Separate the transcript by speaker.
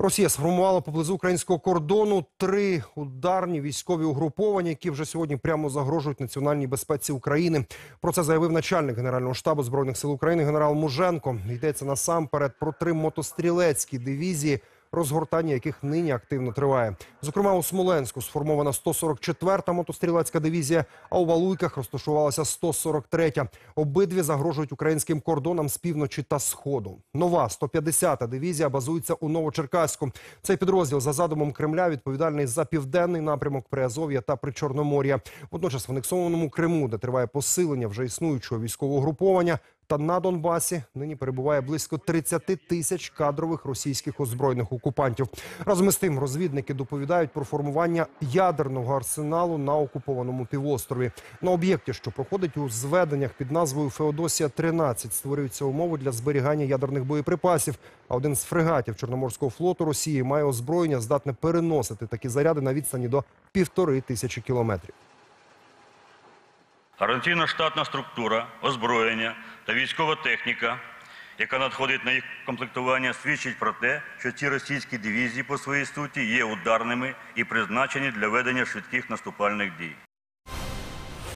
Speaker 1: Росія сформувала поблизу українського кордону три ударні військові угруповання, які вже сьогодні прямо загрожують національній безпеці України. Про це заявив начальник генерального штабу збройних сил України генерал Муженко. Йдеться насамперед про три мотострілецькі дивізії. Розгортання яких нині активно триває. Зокрема, у Смоленську сформована 144-та мотострілецька дивізія, а у Валуйках розташувалася 143-я. Обидві загрожують українським кордонам з півночі та сходу. Нова 150-та дивізія базується у Новочеркаську. Цей підрозділ за задумом Кремля відповідальний за південний напрямок Приазов'я та Причорномор'я. Водночас в анексованому Криму, де триває посилення вже існуючого військового груповання, та на Донбасі нині перебуває близько 30 тисяч кадрових російських озброєних окупантів. Разом із тим, розвідники доповідають про формування ядерного арсеналу на окупованому півострові. На об'єкті, що проходить у зведеннях під назвою Феодосія 13 створюються умови для зберігання ядерних боєприпасів. А один з фрегатів Чорноморського флоту Росії має озброєння, здатне переносити такі заряди на відстані до півтори тисячі кілометрів.
Speaker 2: Гарантійно-штатна структура, озброєння та військова техніка, яка надходить на їх комплектування, свідчить про те, що ці російські дивізії по своїй суті є ударними і призначені для ведення швидких наступальних дій.